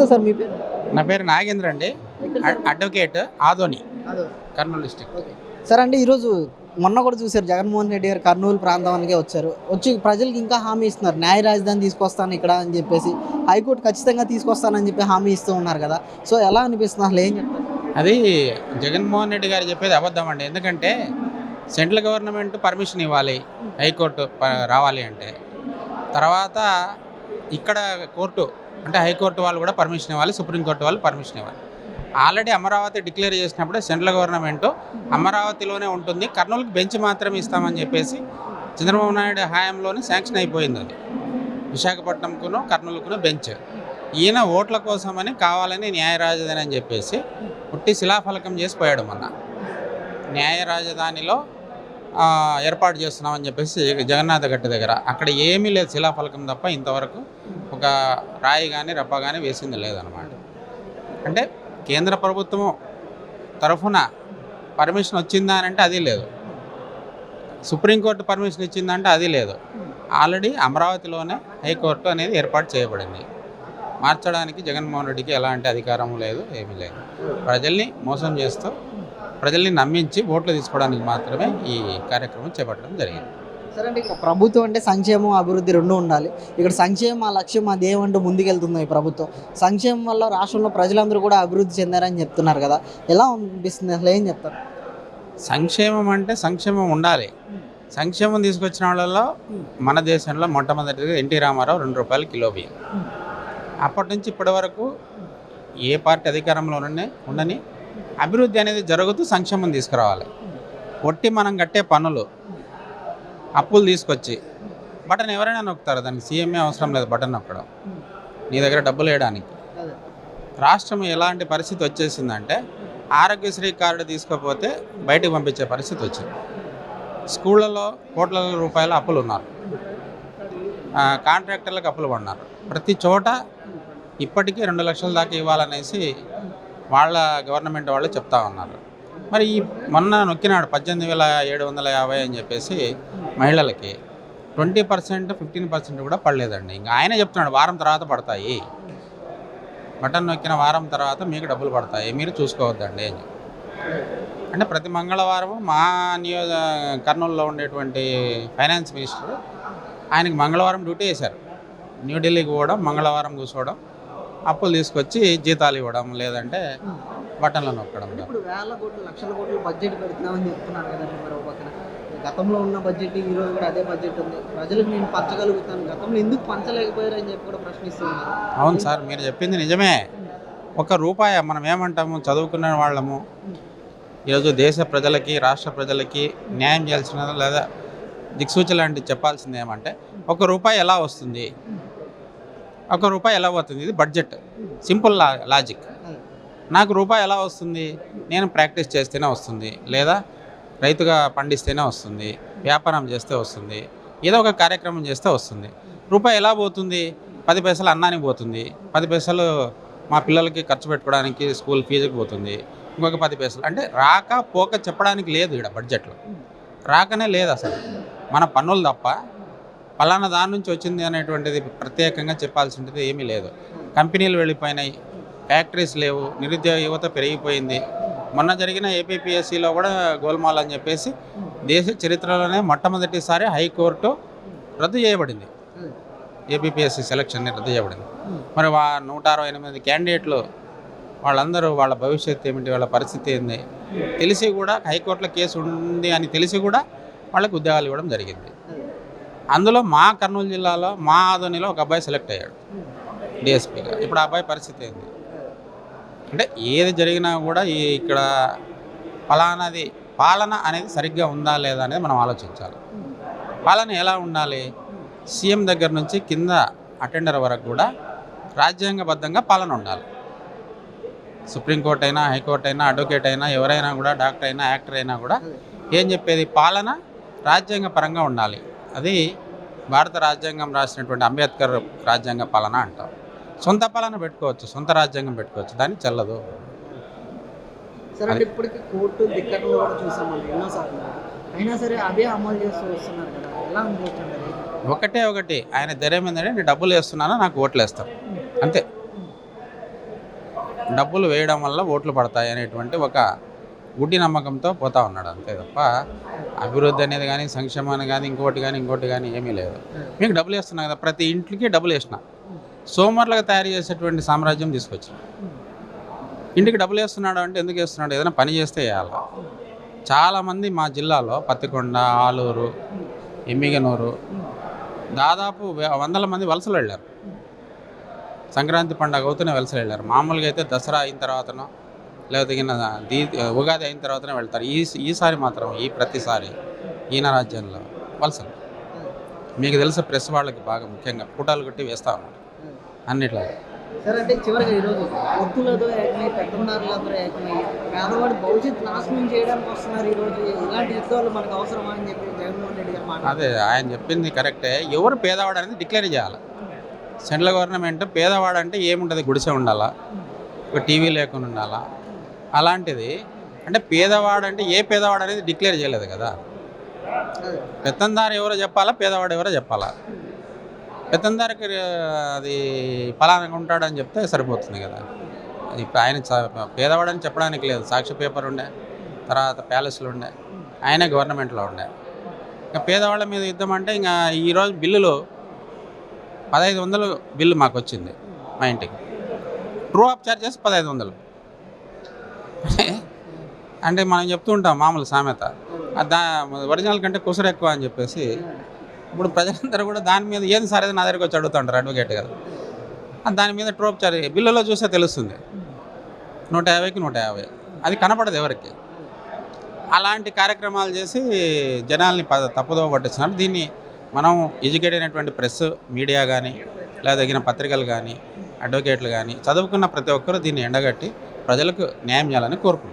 నమస్తే సార్ మీ పేరు? నా పేరు నాగేంద్ర అండి. అడ్- advocate Adoni Kurnool district sir అంటే ఈరోజు మొన్న కూడా చూశారు జగన్మోహన్ రెడ్డి గారు కర్నూలు ప్రాంతానికి వచ్చారు. వచ్చి ప్రజలకు ఇంకా హామీ ఇస్తున్నారు. న్యాయ రాజధాని తీసుకొస్తాను ఇక్కడ అని చెప్పేసి హైకోర్టు ఖచ్చితంగా తీసుకొస్తానని చెప్పి హామీ ఇస్తూ ఉన్నారు కదా. సో ఎలా అనిపిస్తుంది? అసలు ఏం చెప్తారు? అది జగన్మోహన్ రెడ్డి గారు చెప్పేది అబద్ధం అండి. ఎందుకంటే సెంట్రల్ గవర్నమెంట్ పర్మిషన్ ఇవ్వాలి హైకోర్టు రావాలి అంటే. తర్వాత ఇక్కడ కోర్టు అంటే హైకోర్టు వాళ్ళు కూడా పర్మిషన్ ఇవ్వాలి సుప్రీంకోర్టు వాళ్ళు పర్మిషన్ ఇవ్వాలి. ఆల్రెడీ అమరావతి డిక్లేర్ చేసినప్పుడే సెంట్రల్ గవర్నమెంట్ అమరావతిలోనే ఉంటుంది. కర్నూలుకి బెంచ్ మాత్రమే ఇస్తామని చెప్పేసి చంద్రబాబు నాయుడు హయాంలోనే శాంక్షన్ అయిపోయింది అది. విశాఖపట్నంకును కర్నూలుకును బెంచ్. ఈయన ఓట్ల కోసమని కావాలని న్యాయ రాజధాని అని చెప్పేసి పుట్టి శిలాఫలకం చేసి పోయాడు మొన్న. న్యాయ రాజధానిలో ఏర్పాటు చేస్తున్నామని చెప్పేసి జగన్నాథ గట్టి దగ్గర. అక్కడ ఏమీ లేదు శిలాఫలకం తప్ప ఇంతవరకు ఒక రాయి కానీ రప్ప కానీ వేసింది లేదనమాట అంటే కేంద్ర ప్రభుత్వం తరఫున పర్మిషన్ వచ్చిందా అని అంటే అది లేదు. సుప్రీంకోర్టు పర్మిషన్ ఇచ్చిందంటే అది లేదు. ఆల్రెడీ అమరావతిలోనే హైకోర్టు అనేది ఏర్పాటు చేయబడింది. మార్చడానికి జగన్మోహన్ రెడ్డికి ఎలాంటి అధికారం లేదు ఏమీ లేదు. ప్రజల్ని మోసం చేస్తూ ప్రజల్ని నమ్మించి ఓట్లు తీసుకోవడానికి మాత్రమే ఈ కార్యక్రమం చేపట్టడం జరిగింది. సరే అంటే ఇక్కడ ప్రభుత్వం అంటే సంక్షేమం అభివృద్ధి రెండు ఉండాలి. ఇక్కడ సంక్షేమం ఆ లక్ష్యం అది ఏమంటూ ముందుకెళ్తుంది ఈ ప్రభుత్వం. సంక్షేమం వల్ల రాష్ట్రంలో ప్రజలందరూ కూడా అభివృద్ధి చెందారని చెప్తున్నారు కదా. ఎలా అనిపిస్తుంది? అసలు ఏం చెప్తారు? సంక్షేమం అంటే సంక్షేమం ఉండాలి. సంక్షేమం తీసుకొచ్చిన వాళ్ళలో మన దేశంలో మొట్టమొదటిగా ఎన్టీ రామారావు రెండు రూపాయలు కిలో బియ్యం. అప్పటి నుంచి ఇప్పటి వరకు ఏ పార్టీ అధికారంలోనే ఉండని అభివృద్ధి అనేది జరుగుతూ సంక్షేమం తీసుకురావాలి. ఒట్టి మనం కట్టే పనులు అప్పులు తీసుకొచ్చి బటన్ ఎవరైనా నొక్కుతారు దానికి సీఎంఏ అవసరం లేదు బటన్ నొక్కడం. నీ దగ్గర డబ్బులు వేయడానికి. రాష్ట్రం ఎలాంటి పరిస్థితి వచ్చేసిందంటే ఆరోగ్యశ్రీ కార్డు తీసుకోకపోతే బయటకు పంపించే పరిస్థితి వచ్చింది. స్కూళ్ళలో కోట్ల రూపాయల అప్పులు ఉన్నారు. కాంట్రాక్టర్లకు అప్పులు పడినారు. ప్రతి చోట ఇప్పటికీ రెండు లక్షల దాకా ఇవ్వాలనేసి వాళ్ళ గవర్నమెంట్ వాళ్ళు చెప్తా ఉన్నారు. మరి ఈ మొన్న నొక్కినాడు పద్దెనిమిది వేల ఏడు వందల యాభై అని చెప్పేసి మహిళలకి ట్వంటీ పర్సెంట్ ఫిఫ్టీన్ పర్సెంట్ కూడా పడలేదండి. ఇంకా ఆయన చెప్తున్నాడు వారం తర్వాత పడతాయి. బటన్ నొక్కిన వారం తర్వాత మీకు డబ్బులు పడతాయి. మీరు చూసుకోవద్దండి. అని అంటే ప్రతి మంగళవారం మా నియోజ కర్నూలులో ఉండేటువంటి ఫైనాన్స్ మినిస్టర్ ఆయనకి మంగళవారం డ్యూటీ వేశారు న్యూఢిల్లీకి పోవడం మంగళవారం కూర్చోవడం అప్పులు తీసుకొచ్చి జీతాలు ఇవ్వడం లేదంటే బటన్లు నొక్కడం. ఇప్పుడు వేల కోట్లు లక్షల కోట్లు బడ్జెట్ పెడుతున్నామని చెప్తున్నారు కదండి మరి ఒక పక్కన. గతంలో ఉన్న బడ్జెట్ ఈ రోజు కూడా అదే బడ్జెట్ ఉంది. ప్రజలకు నేను పంచగలుగుతాను. గతంలో ఎందుకు పంచలేకపోయారని చెప్పి కూడా ప్రశ్నిస్తున్నారు. అవును సార్ మీరు చెప్పింది నిజమే. ఒక రూపాయి మనం ఏమంటాము? చదువుకున్న వాళ్ళము. ఈరోజు దేశ ప్రజలకి రాష్ట్ర ప్రజలకి న్యాయం చేయాల్సిన లేదా దిక్సూచి లాంటివి చెప్పాల్సింది ఏమంటే ఒక రూపాయి ఎలా వస్తుంది? ఒక రూపాయి ఎలా పోతుంది? ఇది బడ్జెట్. సింపుల్ లా లాజిక్. నాకు రూపాయి ఎలా వస్తుంది? నేను ప్రాక్టీస్ చేస్తేనే వస్తుంది. లేదా రైతుగా పండిస్తేనే వస్తుంది. వ్యాపారం చేస్తే వస్తుంది. ఏదో ఒక కార్యక్రమం చేస్తే వస్తుంది. రూపాయి ఎలా పోతుంది? పది పైసలు అన్నానికి పోతుంది. పది పైసలు మా పిల్లలకి ఖర్చు పెట్టుకోవడానికి స్కూల్ ఫీజుకి పోతుంది. ఇంకొక పది పైసలు. అంటే రాక పోక చెప్పడానికి లేదు ఇక్కడ బడ్జెట్లో. రాకనే లేదు అసలు. మన పన్నులు తప్ప పలానా దాని నుంచి వచ్చింది అనేటువంటిది ప్రత్యేకంగా చెప్పాల్సింది ఏమీ లేదు. కంపెనీలు వెళ్ళిపోయినాయి. ఫ్యాక్టరీస్ లేవు. నిరుద్యోగ యువత పెరిగిపోయింది. మొన్న జరిగిన ఏపీపీఎస్సీలో కూడా గోల్మాల్ అని చెప్పేసి దేశ చరిత్రలోనే మొట్టమొదటిసారి హైకోర్టు రద్దు చేయబడింది. ఏపీపీఎస్సీ సెలక్షన్ని రద్దు చేయబడింది. మరి వా నూట అరవై ఎనిమిది క్యాండిడేట్లు వాళ్ళందరూ వాళ్ళ భవిష్యత్తు ఏమిటి వాళ్ళ పరిస్థితి ఏంది తెలిసి కూడా హైకోర్టులో కేసు ఉంది అని తెలిసి కూడా వాళ్ళకి ఉద్యోగాలు ఇవ్వడం జరిగింది. అందులో మా కర్నూలు జిల్లాలో మా ఆధోనిలో ఒక అబ్బాయి సెలెక్ట్ అయ్యాడు. డిఎస్పీగా. ఇప్పుడు ఆ అబ్బాయి పరిస్థితి ఏంది? అంటే ఏది జరిగినా కూడా ఈ ఇక్కడ ఫలానాది పాలన అనేది సరిగ్గా ఉందా లేదా అనేది మనం ఆలోచించాలి. పాలన ఎలా ఉండాలి? సీఎం దగ్గర నుంచి కింద అటెండర్ వరకు కూడా రాజ్యాంగబద్ధంగా పాలన ఉండాలి. సుప్రీంకోర్టు అయినా హైకోర్టు అయినా అడ్వకేట్ అయినా ఎవరైనా కూడా డాక్టర్ అయినా యాక్టర్ అయినా కూడా ఏం చెప్పేది? పాలన రాజ్యాంగ పరంగా ఉండాలి. అది భారత రాజ్యాంగం రాసినటువంటి అంబేద్కర్ రాజ్యాంగ పాలన అంటాం. సొంత పాలన పెట్టుకోవచ్చు సొంత రాజ్యాంగం పెట్టుకోవచ్చు దాన్ని చెల్లదు. సరే అంటే ఇప్పటికీ కోర్టు దిక్కట్లో కూడా చూసామండి ఎన్నోసార్లు. అయినా సరే అదే అమలు చేస్తూ వస్తున్నారు కదా ఎలా అనిపిస్తుంది అది? ఒకటే ఒకటి ఆయన ధైర్యం ఏంటంటే నేను డబ్బులు వేస్తున్నాను నాకు ఓట్లు వేస్తాను అంతే. డబ్బులు వేయడం వల్ల ఓట్లు పడతాయి అనేటువంటి ఒక గుడ్డి నమ్మకంతో పోతా ఉన్నాడు అంతే తప్ప అభివృద్ధి అనేది కానీ సంక్షేమాన్ని కానీ ఇంకోటి కానీ ఇంకోటి కానీ ఏమీ లేదు. మీకు డబ్బులు వేస్తున్నా కదా ప్రతి ఇంటికి డబ్బులు వేసిన సోమర్లుగా తయారు చేసేటువంటి సామ్రాజ్యం తీసుకొచ్చి ఇంటికి డబ్బులు వేస్తున్నాడు అంటే ఎందుకు వేస్తున్నాడు? ఏదైనా పని చేస్తే వేయాలి. చాలామంది మా జిల్లాలో పత్తికొండ ఆలూరు ఎమ్మిగనూరు దాదాపు వందల మంది వలసలు వెళ్ళారు. సంక్రాంతి పండగ అవుతూనే వలసలు వెళ్ళారు. మామూలుగా అయితే దసరా అయిన తర్వాతనో లేకపోతే దీ ఉగాది అయిన తర్వాతనే వెళ్తారు. ఈ ఈసారి మాత్రం ఈ ప్రతిసారి ఈయన రాజ్యంలో వలసలు. మీకు తెలుసు ప్రెస్ వాళ్ళకి బాగా ముఖ్యంగా పూటాలు కొట్టి వేస్తా ఉన్నారు. అన్నిట్లో సరే అంటే చివరిగా ఈరోజు ఒత్తులతో ఏకమై పెద్దన్నారులందరూ ఏకమై పేదవాడి భవిష్యత్తు నాశనం చేయడానికి వస్తున్నారు ఈరోజు. ఇలాంటి యుద్ధాలు మనకు అవసరమా అని చెప్పి జగన్మోహన్ రెడ్డి గారు మాట అదే ఆయన చెప్పింది కరెక్టే. ఎవరు పేదవాడు అనేది డిక్లేర్ చేయాలి. సెంట్రల్ గవర్నమెంట్ పేదవాడు అంటే ఏముంటుంది? గుడిసె ఉండాలా? ఒక టీవీ లేకుండా ఉండాలా? అలాంటిది. అంటే పేదవాడు అంటే ఏ పేదవాడు అనేది డిక్లేర్ చేయలేదు కదా. పెత్తందారు ఎవరో చెప్పాలా పేదవాడు ఎవరో చెప్పాలా? పెత్తందారికి అది పలానా ఉంటాడని చెప్తే సరిపోతుంది కదా. ఇప్పుడు ఆయన చ- పేదవాడని చెప్పడానికి లేదు. సాక్షి పేపర్ ఉండే తర్వాత ప్యాలెస్లు ఉండే ఆయన గవర్నమెంట్లో ఉండే. ఇంకా పేదవాళ్ళ మీద యుద్ధం అంటే ఇంకా ఈరోజు బిల్లులు పదహైదు వందలు బిల్లు మాకు వచ్చింది మా ఇంటికి. ట్రూ ఆఫ్ చార్జెస్ పదహైదు వందలు. అంటే మనం చెప్తూ ఉంటాం మామూలు సామెత. దా ఒరిజినల్ కంటే కుసరు ఎక్కువ అని చెప్పేసి ఇప్పుడు ప్రజలందరూ కూడా దాని మీద ఏది సరే నా దగ్గరికి వచ్చి అడుగుతుంటారు అడ్వకేట్ కదా దాని మీద ట్రోప్ ఆఫ్ బిల్లులో చూస్తే తెలుస్తుంది. నూట యాభైకి నూట యాభై. అది కనపడదు ఎవరికి. అలాంటి కార్యక్రమాలు చేసి జనాల్ని ప తప్పుదో పట్టిస్తున్నారు. దీన్ని మనం ఎడ్యుకేట్ అయినటువంటి ప్రెస్ మీడియా కానీ లేదా తగిన పత్రికలు కానీ అడ్వకేట్లు కానీ చదువుకున్న ప్రతి ఒక్కరూ దీన్ని ఎండగట్టి ప్రజలకు న్యాయం చేయాలని కోరుకుంటున్నాను